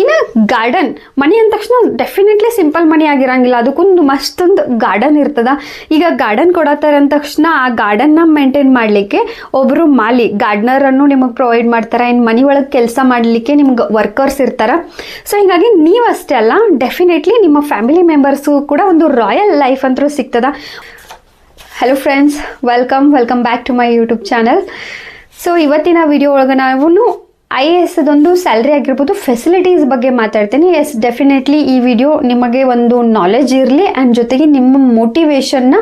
ಇನ್ನು ಗಾರ್ಡನ್ ಮನಿ ಅಂದ ತಕ್ಷಣ ಡೆಫಿನೆಟ್ಲಿ ಸಿಂಪಲ್ ಮನಿ ಆಗಿರಂಗಿಲ್ಲ. ಅದಕ್ಕೊಂದು ಮಸ್ತೊಂದು ಗಾರ್ಡನ್ ಇರ್ತದ. ಈಗ ಗಾರ್ಡನ್ ಕೊಡತ್ತಾರ ಅಂದ ತಕ್ಷಣ ಆ ಗಾರ್ಡನ್ನ ಮೇಂಟೈನ್ ಮಾಡಲಿಕ್ಕೆ ಒಬ್ಬರು ಮಾಲಿ ಗಾರ್ಡ್ನರನ್ನು ನಿಮಗೆ ಪ್ರೊವೈಡ್ ಮಾಡ್ತಾರೆ. ಇನ್ನು ಮನಿ ಒಳಗೆ ಕೆಲಸ ಮಾಡಲಿಕ್ಕೆ ನಿಮ್ಗೆ ವರ್ಕರ್ಸ್ ಇರ್ತಾರೆ. ಸೊ ಹೀಗಾಗಿ ನೀವು ಅಷ್ಟೇ ಅಲ್ಲ ಡೆಫಿನೆಟ್ಲಿ ನಿಮ್ಮ ಫ್ಯಾಮಿಲಿ ಮೆಂಬರ್ಸು ಕೂಡ ಒಂದು ರಾಯಲ್ ಲೈಫ್ ಅಂತೂ ಸಿಗ್ತದ. Hello friends welcome welcome back to my YouTube channel so ಇವತ್ತಿನ ವಿಡಿಯೋ ಒಳಗೆ ನಾವು ಐ ಎ ಎಸ್ ಅದೊಂದು ಸ್ಯಾಲ್ರಿ ಆಗಿರ್ಬೋದು ಫೆಸಿಲಿಟೀಸ್ ಬಗ್ಗೆ ಮಾತಾಡ್ತೀನಿ. ಎಸ್ ಡೆಫಿನೆಟ್ಲಿ ಈ ವಿಡಿಯೋ ನಿಮಗೆ ಒಂದು ನಾಲೆಜ್ ಇರಲಿ ಆ್ಯಂಡ್ ಜೊತೆಗೆ ನಿಮ್ಮ ಮೋಟಿವೇಶನ್ನ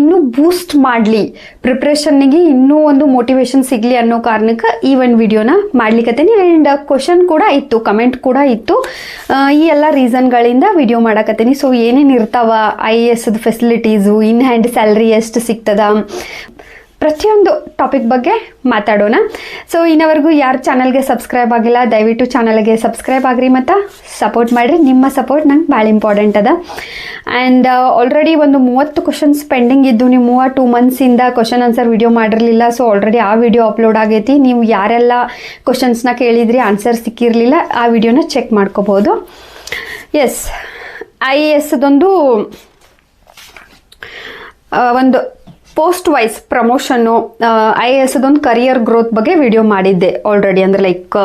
ಇನ್ನೂ ಬೂಸ್ಟ್ ಮಾಡಲಿ. ಪ್ರಿಪ್ರೇಷನ್ನಿಗೆ ಇನ್ನೂ ಒಂದು ಮೋಟಿವೇಶನ್ ಸಿಗಲಿ ಅನ್ನೋ ಕಾರಣಕ್ಕೆ ಈ ಒಂದು ವಿಡಿಯೋನ ಮಾಡ್ಲಿಕ್ಕತ್ತೀನಿ ಆ್ಯಂಡ್ ಕ್ವಶನ್ ಕೂಡ ಇತ್ತು ಕಮೆಂಟ್ ಕೂಡ ಇತ್ತು. ಈ ಎಲ್ಲ ರೀಸನ್ಗಳಿಂದ ವಿಡಿಯೋ ಮಾಡಕತ್ತೀನಿ. ಸೊ ಏನೇನು ಇರ್ತಾವ? I A S facilities in hand salary ಎಷ್ಟು ಸಿಗ್ತದ? ಪ್ರತಿಯೊಂದು ಟಾಪಿಕ್ ಬಗ್ಗೆ ಮಾತಾಡೋಣ. ಸೊ ಇನ್ನವರೆಗೂ ಯಾರು ಚಾನಲ್ಗೆ ಸಬ್ಸ್ಕ್ರೈಬ್ ಆಗಿಲ್ಲ, ದಯವಿಟ್ಟು ಚಾನಲ್ಗೆ ಸಬ್ಸ್ಕ್ರೈಬ್ ಆಗಿರಿ ಮತ್ತು ಸಪೋರ್ಟ್ ಮಾಡಿರಿ. ನಿಮ್ಮ ಸಪೋರ್ಟ್ ನಂಗೆ ಭಾಳ ಇಂಪಾರ್ಟೆಂಟ್ ಅದ. ಆ್ಯಂಡ್ ಆಲ್ರೆಡಿ ಒಂದು ಮೂವತ್ತು ಕ್ವಶನ್ಸ್ ಪೆಂಡಿಂಗ್ ಇದ್ದು, ನೀವು ಮೂವ ಟೂ ಮಂತ್ಸಿಂದ ಕ್ವಶನ್ ಆನ್ಸರ್ ವಿಡಿಯೋ ಮಾಡಿರಲಿಲ್ಲ. ಸೊ ಆಲ್ರೆಡಿ ಆ ವಿಡಿಯೋ ಅಪ್ಲೋಡ್ ಆಗೈತಿ. ನೀವು ಯಾರೆಲ್ಲ ಕ್ವಶನ್ಸ್ನ ಕೇಳಿದ್ರಿ ಆನ್ಸರ್ ಸಿಕ್ಕಿರಲಿಲ್ಲ, ಆ ವಿಡಿಯೋನ ಚೆಕ್ ಮಾಡ್ಕೋಬೋದು. ಎಸ್ ಐ ಎಸ್ದೊಂದು ಒಂದು ಪೋಸ್ಟ್ ವೈಸ್ ಪ್ರಮೋಷನ್ನು ಐ ಎ ಎಸ್ ಅದೊಂದು ಕರಿಯರ್ ಗ್ರೋತ್ ಬಗ್ಗೆ ವಿಡಿಯೋ ಮಾಡಿದ್ದೆ ಆಲ್ರೆಡಿ ಅಂದರೆ like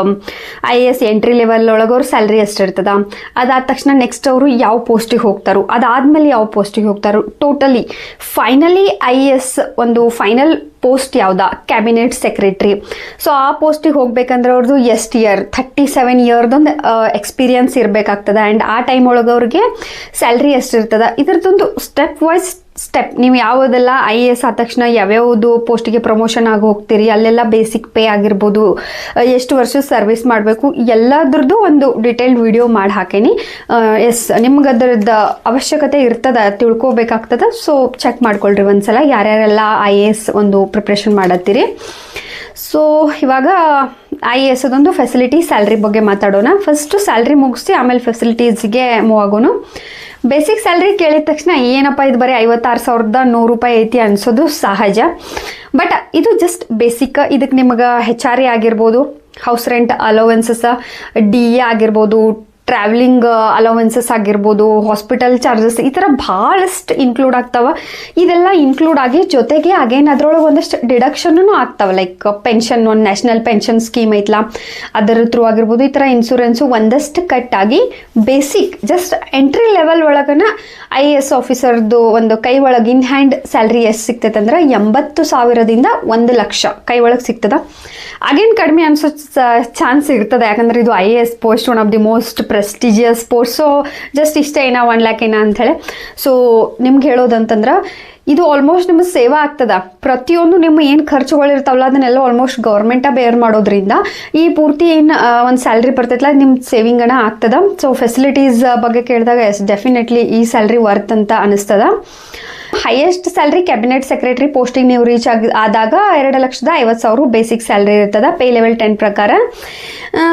I A S entry level ಒಳಗೆ ಅವ್ರ ಸ್ಯಾಲ್ರಿ ಎಷ್ಟಿರ್ತದ ಅದಾದ ತಕ್ಷಣ ನೆಕ್ಸ್ಟ್ ಅವರು ಯಾವ ಪೋಸ್ಟಿಗೆ ಹೋಗ್ತಾರೋ? ಅದಾದಮೇಲೆ ಯಾವ ಪೋಸ್ಟಿಗೆ ಹೋಗ್ತಾರೋ? Totally finally I A S ಒಂದು ಫೈನಲ್ ಪೋಸ್ಟ್ ಯಾವ್ದ? ಕ್ಯಾಬಿನೆಟ್ ಸೆಕ್ರೆಟ್ರಿ ಸೊ ಆ ಪೋಸ್ಟಿಗೆ ಹೋಗ್ಬೇಕಂದ್ರೆ ಅವ್ರದ್ದು ಎಸ್ಟ್ ಇಯರ್ ಥರ್ಟಿ ಸೆವೆನ್ ಇಯರ್ದೊಂದು ಎಕ್ಸ್ಪೀರಿಯನ್ಸ್ ಇರಬೇಕಾಗ್ತದೆ. ಆ್ಯಂಡ್ ಆ ಟೈಮ್ ಒಳಗೆ ಅವ್ರಿಗೆ ಸ್ಯಾಲ್ರಿ ಎಷ್ಟಿರ್ತದ ಇದ್ರದ್ದೊಂದು ಸ್ಟೆಪ್ ವೈಸ್ ಸ್ಟೆಪ್ ನೀವು ಯಾವುದೆಲ್ಲ ಐ ಎ ಎಸ್ ಆದ ತಕ್ಷಣ ಯಾವ್ಯಾವುದು ಪೋಸ್ಟಿಗೆ ಪ್ರಮೋಷನ್ ಆಗಿ ಹೋಗ್ತೀರಿ, ಅಲ್ಲೆಲ್ಲ ಬೇಸಿಕ್ ಪೇ ಆಗಿರ್ಬೋದು ಎಷ್ಟು ವರ್ಷ ಸರ್ವಿಸ್ ಮಾಡಬೇಕು, ಎಲ್ಲದ್ರದ್ದು ಒಂದು ಡಿಟೇಲ್ಡ್ ವಿಡಿಯೋ ಮಾಡಿ ಹಾಕೇನಿ. ಎಸ್ ನಿಮ್ಗೆ ಅದರದ್ದು ಅವಶ್ಯಕತೆ ಇರ್ತದ, ತಿಳ್ಕೊಬೇಕಾಗ್ತದ ಸೊ ಚೆಕ್ ಮಾಡ್ಕೊಳ್ರಿ ಒಂದ್ಸಲ, ಯಾರ್ಯಾರೆಲ್ಲ ಐ ಎ ಎಸ್ ಒಂದು ಪ್ರಿಪ್ರೇಷನ್ ಮಾಡತ್ತೀರಿ. ಸೊ ಇವಾಗ ಐ ಎ ಎಸ್ ಅದೊಂದು ಫೆಸಿಲಿಟಿ ಸ್ಯಾಲ್ರಿ ಬಗ್ಗೆ ಮಾತಾಡೋಣ. ಫಸ್ಟು ಸ್ಯಾಲ್ರಿ ಮುಗಿಸಿ, ಆಮೇಲೆ ಫೆಸಿಲಿಟೀಸ್ಗೆ ಮೂವ್ ಆಗೋನು ಬೇಸಿಕ್ ಸ್ಯಾಲ್ರಿ ಕೇಳಿದ ತಕ್ಷಣ, ಏನಪ್ಪ ಇದು ಬರೀ ಐವತ್ತಾರು ಸಾವಿರದ ನೂರು ರೂಪಾಯಿ ಐತಿ ಅನಿಸೋದು ಸಹಜ. ಬಟ್ ಇದು ಜಸ್ಟ್ ಬೇಸಿಕ್ ಇದಕ್ಕೆ ನಿಮಗೆ ಹೆಚ್ ಆರ್ ಎ ಆಗಿರ್ಬೋದು house rent allowances D A ಆಗಿರ್ಬೋದು ಟ್ರಾವೆಲಿಂಗ್ ಅಲೋವೆನ್ಸಸ್ ಆಗಿರ್ಬೋದು ಹಾಸ್ಪಿಟಲ್ ಚಾರ್ಜಸ್ ಈ ಥರ ಭಾಳಷ್ಟು ಇನ್ಕ್ಲೂಡ್ ಆಗ್ತಾವ. ಇದೆಲ್ಲ ಇನ್ಕ್ಲೂಡ್ ಆಗಿ ಜೊತೆಗೆ ಅಗೇನ್ ಅದರೊಳಗೆ ಒಂದಷ್ಟು ಡಿಡಕ್ಷನ್ನು ಆಗ್ತಾವ ಲೈಕ್ ಪೆನ್ಷನ್ ಒಂದು ನ್ಯಾಷನಲ್ ಪೆನ್ಷನ್ ಸ್ಕೀಮ್ ಐತಲ್ಲ ಅದರ ಥ್ರೂ ಆಗಿರ್ಬೋದು, ಈ ಥರ ಇನ್ಸೂರೆನ್ಸು ಒಂದಷ್ಟು ಕಟ್ ಆಗಿ ಬೇಸಿಕ್ ಜಸ್ಟ್ ಎಂಟ್ರಿ ಲೆವೆಲ್ ಒಳಗನ ಐ ಎ ಎಸ್ ಆಫೀಸರ್ದು ಒಂದು ಕೈ ಒಳಗೆ ಇನ್ ಹ್ಯಾಂಡ್ ಸ್ಯಾಲ್ರಿ ಎಷ್ಟು ಸಿಗ್ತೈತೆ ಅಂದ್ರೆ ಎಂಬತ್ತು ಸಾವಿರದಿಂದ ಒಂದು ಲಕ್ಷ ಕೈ ಒಳಗೆ ಸಿಗ್ತದೆ. ಅಗೇನ್ ಕಡಿಮೆ ಅನ್ಸೋ ಚಾನ್ಸ್ ಇರ್ತದೆ, ಯಾಕಂದ್ರೆ ಇದು I A S post one of the most prestigious sports so just ಇಷ್ಟೇ ಏನ ಒನ್ ಲ್ಯಾಕ್ ಏನ ಅಂಥೇಳಿ ಸೊ ನಿಮ್ಗೆ ಹೇಳೋದಂತಂದ್ರೆ, ಇದು ಆಲ್ಮೋಸ್ಟ್ ನಿಮಗೆ ಸೇವಾ ಆಗ್ತದ. ಪ್ರತಿಯೊಂದು ನಿಮ್ಮ ಏನು ಖರ್ಚುಗಳಿರ್ತಾವಲ್ಲ ಅದನ್ನೆಲ್ಲ ಆಲ್ಮೋಸ್ಟ್ ಗೌರ್ಮೆಂಟ ಬೇರ್ ಮಾಡೋದ್ರಿಂದ, ಈ ಪೂರ್ತಿ ಏನು ಒಂದು ಸ್ಯಾಲ್ರಿ ಬರ್ತೈತಲ್ಲ ನಿಮ್ಮ ಸೇವಿಂಗನ ಆಗ್ತದ. ಸೊ ಫೆಸಿಲಿಟೀಸ್ ಬಗ್ಗೆ ಕೇಳಿದಾಗ ಎಸ್ ಡೆಫಿನೆಟ್ಲಿ ಈ ಸ್ಯಾಲ್ರಿ ವರ್ತ್ ಅಂತ ಅನಿಸ್ತದ. Highest salary cabinet secretary posting ನೀವು ರೀಚ್ ಆಗಿ, ಆದಾಗ, ಎರಡು ಲಕ್ಷದ ಐವತ್ತು ಸಾವಿರ ಬೇಸಿಕ್ ಸ್ಯಾಲ್ರಿ ಇರ್ತದೆ ಪೇ ಲೆವೆಲ್ ಟೆನ್ ಪ್ರಕಾರ.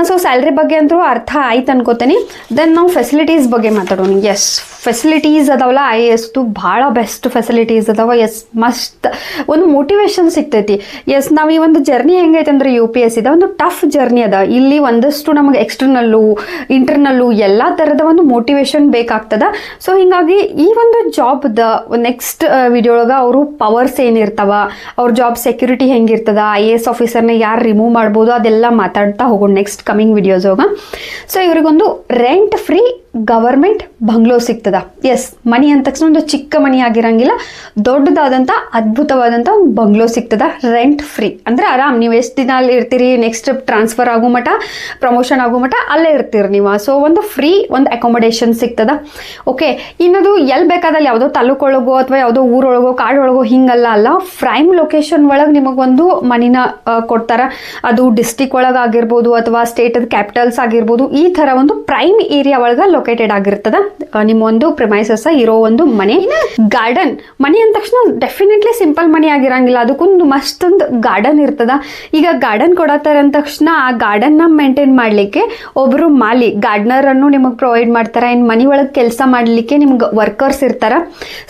ಸೊ ಸ್ಯಾಲ್ರಿ ಬಗ್ಗೆ ಅಂತೂ ಅರ್ಥ ಆಯ್ತು ಅನ್ಕೋತೀನಿ. ದೆನ್ ನಾವು ಫೆಸಿಲಿಟೀಸ್ ಬಗ್ಗೆ ಮಾತಾಡೋಣ. ಎಸ್ ಫೆಸಿಲಿಟೀಸ್ ಅದಾವಲ್ಲ ಐ ಎಸ್ದು ಭಾಳ ಬೆಸ್ಟ್ ಫೆಸಿಲಿಟೀಸ್ ಅದಾವ. ಎಸ್ ಮಸ್ತ್ ಒಂದು ಮೋಟಿವೇಶನ್ ಸಿಗ್ತೈತಿ. ಎಸ್ ನಾವು ಈ ಒಂದು ಜರ್ನಿ ಹೆಂಗೈತೆ ಅಂದ್ರೆ ಯು ಪಿ ಎಸ್ ಇದೆ. ಒಂದು ಟಫ್ ಜರ್ನಿ ಅದ. ಇಲ್ಲಿ ಒಂದಷ್ಟು ನಮಗೆ ಎಕ್ಸ್ಟರ್ನಲ್ಲು ಇಂಟರ್ನಲ್ಲು ಎಲ್ಲ ಥರದ ಒಂದು ಮೋಟಿವೇಶನ್ ಬೇಕಾಗ್ತದ. ಸೊ ಹಿಂಗಾಗಿ ಈ ಒಂದು ಜಾಬ್ದ ನೆಕ್ಸ್ಟ್ ವಿಡಿಯೋ ಒಳಗೆ ಅವರು ಪವರ್ಸ್ ಏನಿರ್ತಾವ, ಅವ್ರ ಜಾಬ್ ಸೆಕ್ಯೂರಿಟಿ ಹೆಂಗಿರ್ತದ ಐ ಎ ಎಸ್ ಆಫೀಸರ್ನ ಯಾರು ರಿಮೂವ್ ಮಾಡ್ಬೋದು ಅದೆಲ್ಲ ಮಾತಾಡ್ತಾ ಹೋಗೋಣ ನೆಕ್ಸ್ಟ್ ಕಮಿಂಗ್ ವಿಡಿಯೋಸ್ ಹೋಗ ಸೊ ಇವರಿಗೊಂದು ರೆಂಟ್ ಫ್ರೀ ಗವರ್ಮೆಂಟ್ ಬಂಗ್ಲೋ ಸಿಗ್ತದ. ಎಸ್ ಮನಿ ಅಂದ ತಕ್ಷಣ ಒಂದು ಚಿಕ್ಕ ಮನಿ ಆಗಿರಂಗಿಲ್ಲ ದೊಡ್ಡದಾದಂಥ ಅದ್ಭುತವಾದಂಥ ಒಂದು ಬಂಗ್ಲೋ ಸಿಗ್ತದ ರೆಂಟ್ ಫ್ರೀ ಅಂದ್ರೆ ಆರಾಮ್, ನೀವು ಎಷ್ಟು ದಿನ ಅಲ್ಲಿ ಇರ್ತೀರಿ ನೆಕ್ಸ್ಟ್ ಟ್ರಾನ್ಸ್ಫರ್ ಆಗೋ ಮಟ ಪ್ರಮೋಷನ್ ಆಗೋ ಮಟ ಅಲ್ಲೇ ಇರ್ತೀರಿ ನೀವು. ಸೊ ಒಂದು ಫ್ರೀ ಒಂದು ಅಕೊಮಡೇಷನ್ ಸಿಗ್ತದ. ಓಕೆ ಇನ್ನದು ಎಲ್ಲಿ ಬೇಕಾದಲ್ಲಿ ಯಾವುದೋ ತಾಲೂಕೊಳಗೋ ಅಥವಾ ಯಾವುದೋ ಊರೊಳಗೋ ಕಾಡೊಳಗೋ ಹಿಂಗಲ್ಲ ಅಲ್ಲ ಪ್ರೈಮ್ ಲೊಕೇಶನ್ ಒಳಗೆ ನಿಮಗೊಂದು ಮನಿನ ಕೊಡ್ತಾರೆ. ಅದು ಡಿಸ್ಟಿಕ್ ಒಳಗೆ ಆಗಿರ್ಬೋದು ಅಥವಾ ಸ್ಟೇಟದ ಕ್ಯಾಪಿಟಲ್ಸ್ ಆಗಿರ್ಬೋದು, ಈ ಥರ ಒಂದು ಪ್ರೈಮ್ ಏರಿಯಾ ಒಳಗೆ ಲೊಕೇಟೆಡ್ ಆಗಿರ್ತದ. ನಿಮ್ ನಿಮ್ಮ ಒಂದು ಪ್ರಿಮೈಸಸ್ ಇರೋ ಒಂದು ಮನೆ. ಗಾರ್ಡನ್ ಮನೆ ಅಂದ ತಕ್ಷಣ ಡೆಫಿನೆಟ್ಲಿ ಸಿಂಪಲ್ ಮನೆ ಆಗಿರಂಗಿಲ್ಲ. ಅದಕ್ಕೊಂದು ಒಂದು ಗಾರ್ಡನ್ ಇರ್ತದ. ಈಗ ಗಾರ್ಡನ್ ಕೊಡತ್ತಾರ ಅಂದ ತಕ್ಷಣ ಆ ಗಾರ್ಡನ್ನ ಮೇಂಟೈನ್ ಮಾಡಲಿಕ್ಕೆ ಒಬ್ಬರು ಮಾಲಿ ಗಾರ್ಡ್ನರ್ ಅನ್ನು ನಿಮಗೆ ಪ್ರೊವೈಡ್ ಮಾಡ್ತಾರ. ಇನ್ ಮನೆ ಒಳಗೆ ಕೆಲಸ ಮಾಡಲಿಕ್ಕೆ ನಿಮ್ಗೆ ವರ್ಕರ್ಸ್ ಇರ್ತಾರ.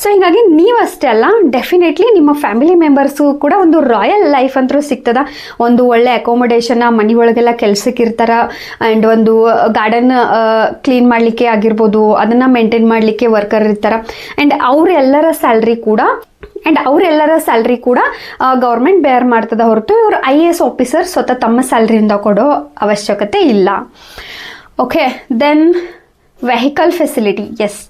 ಸೊ ಹೀಗಾಗಿ ನೀವು ಅಷ್ಟೇ ಅಲ್ಲ ಡೆಫಿನೆಟ್ಲಿ ನಿಮ್ಮ ಫ್ಯಾಮಿಲಿ ಮೆಂಬರ್ಸ್ ಕೂಡ ಒಂದು ರಾಯಲ್ ಲೈಫ್ ಅಂತೂ ಸಿಗ್ತದ. ಒಂದು ಒಳ್ಳೆ ಅಕೊಮಡೇಷನ್ ಮನೆ ಒಳಗೆಲ್ಲ ಕೆಲ್ಸಕ್ಕೆ ಇರ್ತಾರ. ಆ್ಯಂಡ್ ಒಂದು ಗಾರ್ಡನ್ ಕ್ಲೀನ್ ಮಾಡಲಿಕ್ಕೆ ಆಗಿರ್ಬೋದು, ಅದನ್ನ ಮೇಂಟೈನ್ ಮಾಡಲಿಕ್ಕೆ ವರ್ಕರ್ ಇರ್ತಾರ. ಅಂಡ್ ಅವರೆಲ್ಲರ ಸ್ಯಾಲ್ರಿ ಕೂಡ ಅಂಡ್ ಅವರೆಲ್ಲರ ಸ್ಯಾಲ್ರಿ ಕೂಡ ಗೌರ್ಮೆಂಟ್ ಬೇರ್ ಮಾಡ್ತದ ಹೊರತು ಇವರು ಐ ಎ ಎಸ್ ಆಫೀಸರ್ ಸ್ವತಃ ತಮ್ಮ ಸ್ಯಾಲ್ರಿಯಿಂದ ಕೊಡೋ ಅವಶ್ಯಕತೆ ಇಲ್ಲ. Okay then vehicle facility yes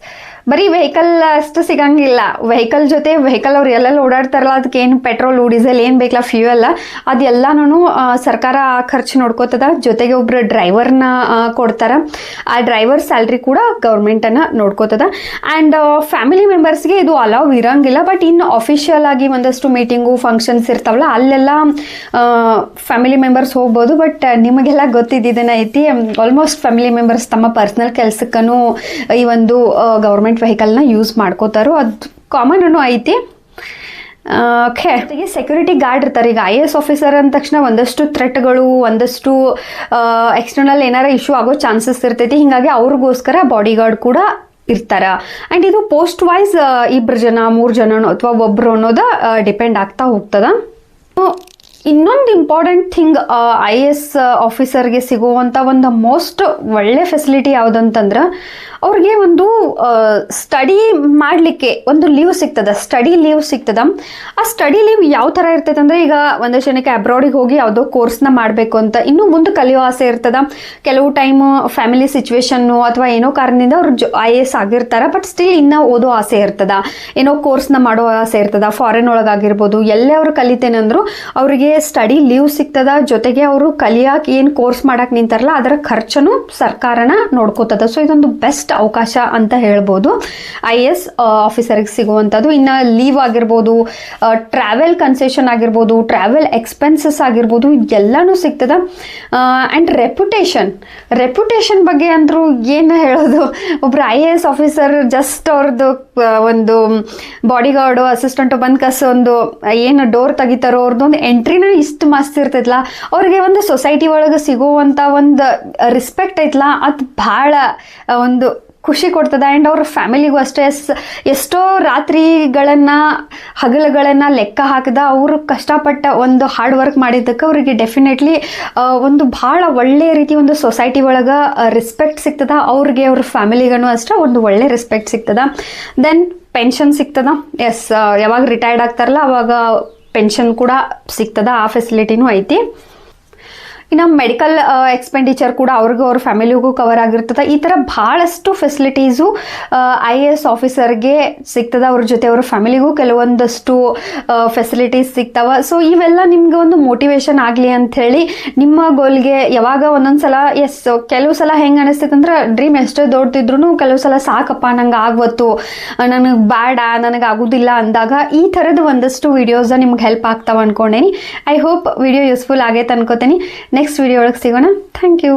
ಬರೀ ವೆಹಿಕಲ್ ಅಷ್ಟು ಸಿಗಂಗಿಲ್ಲ. ವೆಹಿಕಲ್ ಜೊತೆ ವೆಹಿಕಲ್ ಅವ್ರು ಎಲ್ಲೆಲ್ಲ ಓಡಾಡ್ತಾರಲ್ಲ ಅದಕ್ಕೆ ಏನು ಪೆಟ್ರೋಲ್ ಡೀಸೆಲ್ ಏನು ಬೇಕಲ್ಲ ಫ್ಯೂಯಲ್ ಅದೆಲ್ಲನೂ ಸರ್ಕಾರ ಖರ್ಚು ನೋಡ್ಕೋತದ. ಜೊತೆಗೆ ಒಬ್ಬರು ಡ್ರೈವರ್ನ ಕೊಡ್ತಾರ. ಆ ಡ್ರೈವರ್ ಸ್ಯಾಲ್ರಿ ಕೂಡ ಗೌರ್ಮೆಂಟನ್ನು ನೋಡ್ಕೋತದ. ಆ್ಯಂಡ್ ಫ್ಯಾಮಿಲಿ ಮೆಂಬರ್ಸ್ಗೆ ಇದು ಅಲಾವ್ ಇರೋಂಗಿಲ್ಲ ಬಟ್ ಇನ್ನು ಅಫಿಷಿಯಲ್ ಆಗಿ ಒಂದಷ್ಟು ಮೀಟಿಂಗು ಫಂಕ್ಷನ್ಸ್ ಇರ್ತಾವಲ್ಲ, ಅಲ್ಲೆಲ್ಲ ಫ್ಯಾಮಿಲಿ ಮೆಂಬರ್ಸ್ ಹೋಗ್ಬೋದು ಬಟ್ ನಿಮಗೆಲ್ಲ ಗೊತ್ತಿದ್ದೇನೈತಿ ಆಲ್ಮೋಸ್ಟ್ ಫ್ಯಾಮಿಲಿ ಮೆಂಬರ್ಸ್ ತಮ್ಮ ಪರ್ಸ್ನಲ್ ಕೆಲಸಕ್ಕೂ ಈ ಒಂದು ಗೌರ್ಮೆಂಟ್ ವೆಹಿಕಲ್ನ ಯೂಸ್ ಮಾಡ್ಕೋತಾರೋ ಅದು ಕಾಮನ್ ಐತಿ. ಓಕೆ ಸೆಕ್ಯೂರಿಟಿ ಗಾರ್ಡ್ ಇರ್ತಾರೆ. ಈಗ ಐ ಎ ಎಸ್ ಆಫೀಸರ್ ಅಂದ ತಕ್ಷಣ ಒಂದಷ್ಟು ಥ್ರೆಟ್ಗಳು ಒಂದಷ್ಟು ಎಕ್ಸ್ಟರ್ನಲ್ ಏನಾರ ಇಶ್ಯೂ ಆಗೋ ಚಾನ್ಸಸ್ ಇರ್ತೈತಿ. ಹಿಂಗಾಗಿ ಅವ್ರಿಗೋಸ್ಕರ ಬಾಡಿ ಗಾರ್ಡ್ ಕೂಡ ಇರ್ತಾರ. ಆ್ಯಂಡ್ ಇದು ಪೋಸ್ಟ್ ವೈಸ್ ಇಬ್ಬರು ಜನ, ಮೂರು ಜನನೋ ಅಥವಾ ಒಬ್ಬರು ಅನ್ನೋದು ಡಿಪೆಂಡ್ ಆಗ್ತಾ ಹೋಗ್ತದ. ಇನ್ನೊಂದು important thing I A S ಆಫೀಸರ್ಗೆ ಸಿಗುವಂಥ ಒಂದು ಮೋಸ್ಟ್ ಒಳ್ಳೆ ಫೆಸಿಲಿಟಿ ಯಾವುದಂತಂದ್ರೆ, ಅವ್ರಿಗೆ ಒಂದು ಸ್ಟಡಿ ಮಾಡಲಿಕ್ಕೆ ಒಂದು ಲೀವ್ ಸಿಗ್ತದೆ ಸ್ಟಡಿ ಲೀವ್ ಸಿಗ್ತದ. ಆ ಸ್ಟಡಿ ಲೀವ್ ಯಾವ ಥರ ಇರ್ತೈತೆ ಅಂದರೆ ಈಗ ಒಂದಷ್ಟು ಜನಕ್ಕೆ ಅಬ್ರಾಡಿಗೆ ಹೋಗಿ ಯಾವುದೋ ಕೋರ್ಸ್ನ ಮಾಡಬೇಕು ಅಂತ ಇನ್ನೂ ಮುಂದೆ ಕಲಿಯೋ ಆಸೆ ಇರ್ತದ. ಕೆಲವು ಟೈಮ್ ಫ್ಯಾಮಿಲಿ ಸಿಚುವೇಶನ್ನು ಅಥವಾ ಏನೋ ಕಾರಣದಿಂದ ಅವ್ರು ಜೊ ಐ ಎಸ್ ಆಗಿರ್ತಾರೆ ಬಟ್ ಸ್ಟಿಲ್ ಇನ್ನೂ ಓದೋ ಆಸೆ ಇರ್ತದ. ಏನೋ ಕೋರ್ಸ್ನ ಮಾಡೋ ಆಸೆ ಇರ್ತದ ಫಾರಿನ್ ಒಳಗಾಗಿರ್ಬೋದು, ಎಲ್ಲೇ ಅವರು ಕಲಿತೇನೆ ಅಂದರೂ ಅವರಿಗೆ ಸ್ಟಡಿ ಲೀವ್ ಸಿಗ್ತದ? ಜೊತೆಗೆ ಅವರು ಕಲಿಯಕ್ಕೆ ಏನು ಕೋರ್ಸ್ ಮಾಡಕ್ಕೆ ನಿಂತಾರಲ್ಲ, ಅದರ ಖರ್ಚನ್ನು ಸರ್ಕಾರನ ನೋಡ್ಕೋತದ. ಸೊ ಇದೊಂದು ಬೆಸ್ಟ್ ಅವಕಾಶ ಅಂತ ಹೇಳ್ಬೋದು. ಐ ಎಸ್ ಆಫೀಸರ್ಗೆ ಸಿಗುವಂಥದ್ದು ಇನ್ನು ಲೀವ್ ಆಗಿರ್ಬೋದು ಟ್ರಾವೆಲ್ ಕನ್ಸೆಷನ್ ಆಗಿರ್ಬೋದು ಟ್ರಾವೆಲ್ ಎಕ್ಸ್ಪೆನ್ಸಸ್ ಆಗಿರ್ಬೋದು ಎಲ್ಲನೂ ಸಿಗ್ತದ. ಆ್ಯಂಡ್ ರೆಪ್ಯುಟೇಷನ್ ರೆಪ್ಯುಟೇಷನ್ ಬಗ್ಗೆ ಅಂದರೂ ಏನು ಹೇಳೋದು? ಒಬ್ರು I A S officer just ಅವ್ರದ್ದು ಒಂದು ಬಾಡಿ ಗಾರ್ಡು ಅಸಿಸ್ಟೆಂಟು ಬಂದು ಕಸ ಒಂದು ಏನು ಡೋರ್ ತೆಗಿತಾರೋ ಅವ್ರದ್ದೊಂದು ಎಂಟ್ರಿನ ಇಷ್ಟು ಮಸ್ತ್ ಇರ್ತೈತಲ್ಲ ಅವ್ರಿಗೆ ಒಂದು ಸೊಸೈಟಿ ಒಳಗೆ ಸಿಗುವಂಥ ಒಂದು ರೆಸ್ಪೆಕ್ಟ್ ಐತಲ್ಲ ಅದು ಭಾಳ ಒಂದು ಖುಷಿ ಕೊಡ್ತದೆ. ಆ್ಯಂಡ್ ಅವ್ರ ಫ್ಯಾಮಿಲಿಗೂ ಅಷ್ಟೇ ಎಷ್ಟೋ ರಾತ್ರಿಗಳನ್ನು, ಹಗಲುಗಳನ್ನು ಲೆಕ್ಕ ಹಾಕಿದ, ಅವರು ಕಷ್ಟಪಟ್ಟ ಒಂದು ಹಾರ್ಡ್ ವರ್ಕ್ ಮಾಡಿದ್ದಕ್ಕೆ ಅವರಿಗೆ ಡೆಫಿನೆಟ್ಲಿ ಒಂದು ಭಾಳ ಒಳ್ಳೆಯ ರೀತಿ ಒಂದು ಸೊಸೈಟಿ ಒಳಗೆ ರೆಸ್ಪೆಕ್ಟ್ ಸಿಗ್ತದ. ಅವ್ರಿಗೆ, ಅವ್ರ ಫ್ಯಾಮಿಲಿಗೂ ಅಷ್ಟೇ ಒಂದು ಒಳ್ಳೆ ರೆಸ್ಪೆಕ್ಟ್ ಸಿಗ್ತದ. ದೆನ್ ಪೆನ್ಷನ್ ಸಿಗ್ತದ. ಎಸ್ ಯಾವಾಗ ರಿಟೈರ್ಡ್ ಆಗ್ತಾರಲ್ಲ, ಅವಾಗ ಪೆನ್ಷನ್ ಕೂಡ ಸಿಗ್ತದೆ. ಆ ಫೆಸಿಲಿಟಿನೂ ಐತಿ. ಇನ್ನು ಮೆಡಿಕಲ್ ಎಕ್ಸ್ಪೆಂಡಿಚರ್ ಕೂಡ ಅವ್ರಿಗೂ ಅವ್ರ ಫ್ಯಾಮಿಲಿಗೂ ಕವರ್ ಆಗಿರ್ತದೆ. ಈ ಥರ ಭಾಳಷ್ಟು ಫೆಸಿಲಿಟೀಸು ಐ ಎ ಎಸ್ ಆಫೀಸರ್ಗೆ ಸಿಗ್ತದೆ. ಅವ್ರ ಜೊತೆ ಅವ್ರ ಫ್ಯಾಮಿಲಿಗೂ ಕೆಲವೊಂದಷ್ಟು ಫೆಸಿಲಿಟೀಸ್ ಸಿಗ್ತಾವ. ಸೊ ಇವೆಲ್ಲ ನಿಮ್ಗೆ ಒಂದು ಮೋಟಿವೇಶನ್ ಆಗಲಿ ಅಂಥೇಳಿ ನಿಮ್ಮ ಗೋಲ್ಗೆ ಯಾವಾಗ ಒಂದೊಂದು ಸಲ ಎಸ್ ಕೆಲವು ಸಲ ಹೆಂಗೆ ಅನಿಸ್ತೈತೆ ಅಂದ್ರೆ ಡ್ರೀಮ್ ಎಷ್ಟೇ ದೊಡ್ಡದಿದ್ರು ಕೆಲವು ಸಲ ಸಾಕಪ್ಪ, ನಂಗೆ ಆಗ್ವತ್ತು. ನನಗೆ ಬೇಡ ನನಗೆ ಆಗೋದಿಲ್ಲ ಅಂದಾಗ ಈ ಥರದ ಒಂದಷ್ಟು ವಿಡಿಯೋಸ್ ನಿಮ್ಗೆ ಹೆಲ್ಪ್ ಆಗ್ತಾವ ಅನ್ಕೊಂಡೇನಿ. ಐ ಹೋಪ್ ವಿಡಿಯೋ ಯೂಸ್ಫುಲ್ ಆಗೈತೆ ಅನ್ಕೋತೀನಿ. ನೆಕ್ಸ್ಟ್ ವಿಡಿಯೋ ಒಳಗೆ ಸಿಗೋಣ. Thank you